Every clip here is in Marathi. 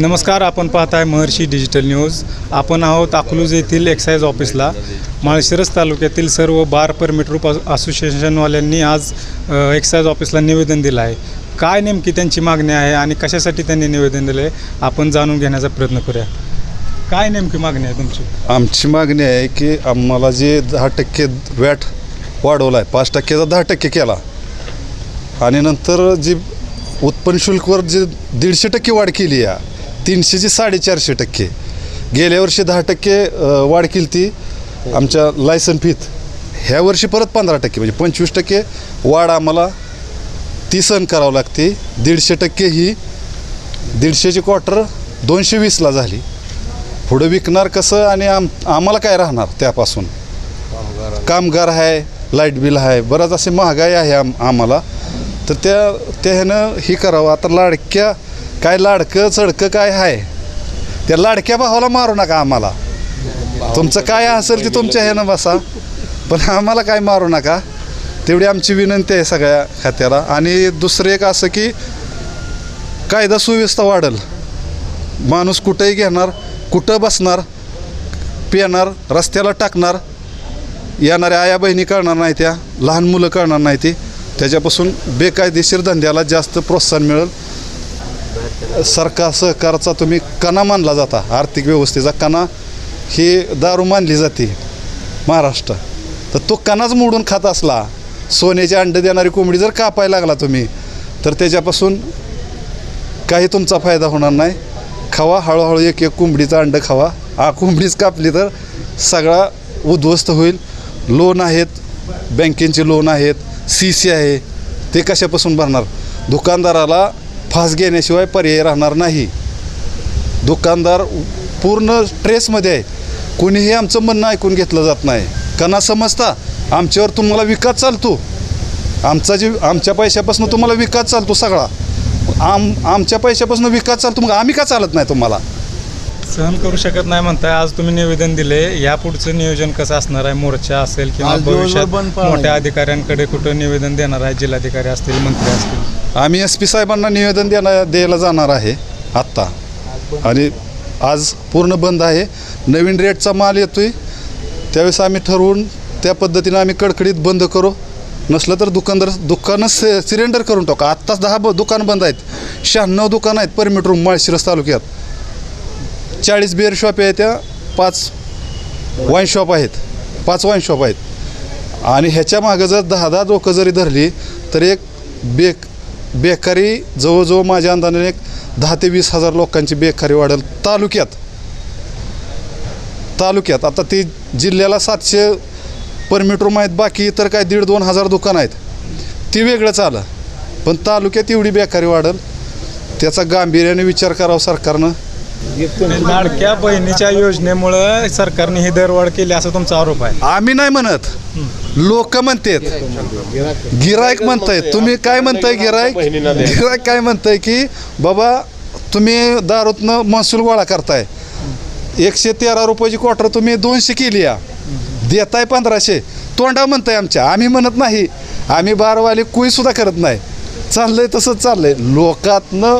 नमस्कार आपण पाहताय महर्षी डिजिटल न्यूज. आपण आहोत अकलूज येथील एक्साईज ऑफिसला. माळशिरस तालुक्यातील सर्व बार परमिट रूप असोसिएशनवाल्यांनी आज एक्साईज ऑफिसला निवेदन दिलं आहे. काय नेमकी त्यांची मागणी आहे आणि कशासाठी त्यांनी निवेदन दिलं आहे आपण जाणून घेण्याचा प्रयत्न करूया. काय नेमकी मागणी आहे तुमची? आमची मागणी आहे की आम्हाला जे दहा टक्के वॅट वाढवला आहे पाच टक्क्याचा दहा टक्के केला. आणि नंतर जी उत्पन्न शुल्कवर जे दीडशे टक्के वाढ केली आहे तीनशेची साडेचारशे टक्के. गेल्या वर्षी दहा टक्के वाढ केली ती. आमच्या लायसन फीत ह्या वर्षी परत पंधरा टक्के म्हणजे पंचवीस टक्के वाढ आम्हाला ती सहन करावं लागते. दीडशे टक्के ही दीडशेची क्वार्टर दोनशे वीसला झाली. पुढं विकणार कसं आणि आम आम्हाला काय राहणार त्यापासून? कामगार आहे लाइट बिल आहे बराच असे महागाई आहे आम आम्हाला. तर त्या त्या ह्यानं ही करावं. आता लाडक्या काय लाडकं चडकं काय आहे त्या लाडक्या भावाला मारू नका आम्हाला. तुमचं काय असेल ते तुमच्या ह्यानं बसा. पण आम्हाला काय मारू नका. तेवढी आमची विनंती आहे सगळ्या खात्याला. आणि दुसरं एक असं की कायदा सुव्यवस्था वाढेल. माणूस कुठंही घेणार कुठं बसणार पिणार रस्त्याला टाकणार येणाऱ्या आया बहिणी कळणार नाही त्या लहान मुलं कळणार नाही ती. त्याच्यापासून बेकायदेशीर धंद्याला जास्त प्रोत्साहन मिळेल. सरकार सहकारचा तुम्ही कणा मानला जाता. आर्थिक व्यवस्थेचा कणा ही दारू मानली जाते महाराष्ट्र. तर तो कणाच मोडून खात असला सोन्याचे अंडे देणारी कोंबडी जर कापायला लागला तुम्ही तर त्याच्यापासून काही तुमचा फायदा होणार नाही. खावा हळूहळू एक एक कोंबडीचं अंडं खावा. आ कोंबडीच कापली तर सगळा उद्ध्वस्त होईल. लोन आहेत बँकेचे लोन आहेत सी सी आहे ते कशापासून भरणार? दुकानदाराला फास घेण्याशिवाय पर्याय राहणार नाही. दुकानदार पूर्ण स्ट्रेसमध्ये आहे. कुणीही आमचं म्हणणं ऐकून घेतलं जात नाही. कना समजता आमच्यावर तुम्हाला विकास चालतो. आमचा जे आमच्या पैशापासून तुम्हाला विकास चालतो सगळा. आम आमच्या पैशापासून विकास चालतो मग आम्ही का चालत नाही तुम्हाला? सहन करू शकत नाही म्हणताय. आज तुम्ही निवेदन दिले. या पुढचं नियोजन कसं असणार आहे? मोर्चा असेल किंवा भविष्यात. मोठ्या अधिकाऱ्यांकडे कुठं निवेदन देणार आहे? जिल्हाधिकारी असतील मंत्री असतील? आम्ही एस पी साहेबांना निवेदन देणार द्यायला जाणार आहे आत्ता. आणि आज पूर्ण बंद आहे. नवीन रेटचा माल येतो आहे त्यावेळेस आम्ही ठरवून त्या पद्धतीनं आम्ही कडकडीत बंद करू. नसलं तर दुकानदार दुकानं से सिलेंडर करून टाका. आत्ताच दहा ब दुकान बंद आहेत. शहाण्णव दुकानं आहेत परमिट रूम माळशिरस तालुक्यात. चाळीस बिअर शॉप आहे त्या पाच वाईन शॉप आहेत. पाच वाईन शॉप आहेत. आणि ह्याच्या मागं जर दहा दहा लोकं जरी धरली तर एक बेक बेकारी जवळजवळ माझ्या अंदाजाने एक दहा ते वीस हजार लोकांची बेकारी वाढेल तालुक्यात. तालुक्यात. आता ती जिल्ह्याला सातशे परमिट रूम आहेत बाकी इतर काय दीड दोन हजार दुकानं आहेत. ती वेगळं चालं पण तालुक्यात एवढी बेकारी वाढेल त्याचा गांभीर्याने विचार करावा सरकारनं. लाडक्या बहिणीच्या योजनेमुळं सरकारने ही दरवाढ केली असा तुमचा आरोप आहे. आम्ही नाही म्हणत. लोक म्हणतात. गिरायक म्हणताय तुम्ही काय म्हणताय गिरायक गिरायक काय म्हणताय की बाबा तुम्ही दारूतनं महसूल गोळा करताय. एकशे तेरा रुपयाची क्वार्टर तुम्ही दोनशे केली या. देताय पंधराशे. तोंडा म्हणताय आमच्या. आम्ही म्हणत नाही. आम्ही बारवाले कुई सुद्धा करत नाही. चाललंय तसंच चाललंय. लोकातनं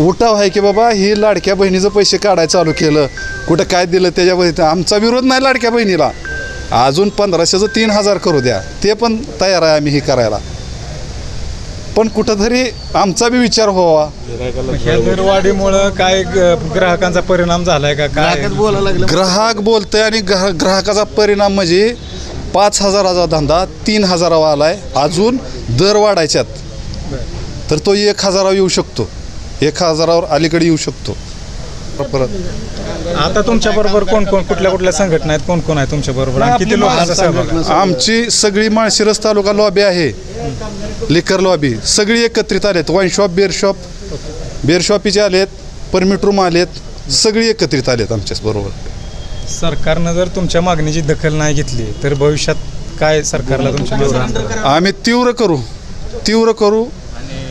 उठाव आहे की बाबा ही लाडक्या बहिणीचं पैसे काढायला चालू केलं. कुठं काय दिलं त्याच्यामध्ये? आमचा विरोध नाही लाडक्या बहिणीला. अजून पंधराशेचं तीन हजार करू द्या. ते पण तयार आहे आम्ही हे करायला. पण कुठंतरी आमचा बी विचार व्हावा. ह्या दरवाढीमुळं काय ग- ग्राहकांचा परिणाम झालाय का? काय? ग्राहक बोलतंय आणि ग्राह ग्राहकाचा परिणाम म्हणजे पाच हजाराचा धंदा तीन हजारावा आलाय. अजून दर वाढायच्यात. तर तो एक हजारावर येऊ शकतो. एक हजारावर अलीकडे येऊ शकतो. परत आता तुमच्या बरोबर कोण कोण कुठल्या कुठल्या संघटना आहेत? कोण कोण आहे तुमच्या बरोबर? आणि किती लोकांचा सहभाग आहे? आमची सगळी माळशिरस तालुका लॉबी आहे. Liquor lobby. सगळी एकत्रित आलेत. Wine shop beer shop beer शॉपीचे आलेत. परमिट रूम आलेत. सगळी एकत्रित आलेत आमच्याच बरोबर. सरकारनं जर तुमच्या मागणीची दखल नाही घेतली तर भविष्यात काय सरकारला तुमच्या आम्ही तीव्र करू. तीव्र करू.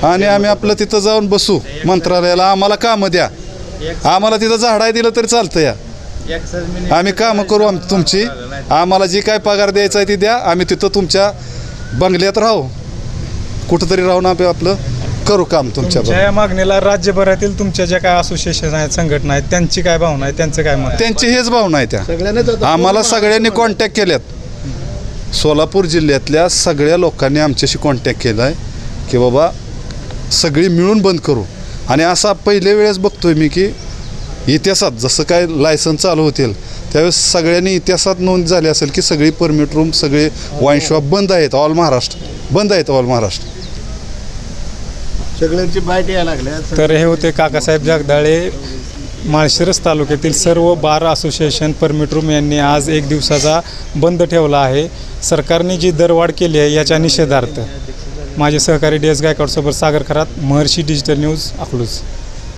आणि आम्ही आपलं तिथं जाऊन बसू. मंत्रालयाला आम्हाला कामं द्या. आम्हाला तिथं झाडाय दिलं तरी चालतं या. आम्ही कामं करू आम तुमची. आम्हाला जी काय पगार द्यायचा आहे ती द्या. आम्ही तिथं तुमच्या बंगल्यात राहू. कुठंतरी राहून आम्ही आपलं करू काम तुमच्या या मागणीला राज्यभरातील तुमच्या ज्या काय असोसिएशन आहेत संघटना आहेत त्यांची काय भावना आहे? त्यांचं काय मत? त्यांची हेच भावना आहे त्या. आम्हाला सगळ्यांनी कॉन्टॅक्ट केल्यात. सोलापूर जिल्ह्यातल्या सगळ्या लोकांनी आमच्याशी कॉन्टॅक्ट केला आहे की बाबा सगळी मिळून बंद करू. आणि असा पहिल्या वेळेस बघतोय मी की इतिहासात जसं काय लायसन चालू होतील त्यावेळेस सगळ्यांनी इतिहासात नोंद झाली असेल की सगळी परमिट रूम सगळे वाईन शॉप बंद आहेत ऑल महाराष्ट्र. बंद आहेत ऑल महाराष्ट्र. सगळ्यांची बाईट यायला लागल्या. तर हे होते काकासाहेब जगदाळे माळशिरस तालुक्यातील सर्व बार असोसिएशन परमिट रूम यांनी आज एक दिवसाचा बंद ठेवला आहे. सरकारने जी दरवाढ केली आहे याच्या निषेधार्थ. माझे सहकारी डी एस गायकवाडसोबत सागर खरात महर्षी डिजिटल न्यूज अकलूज.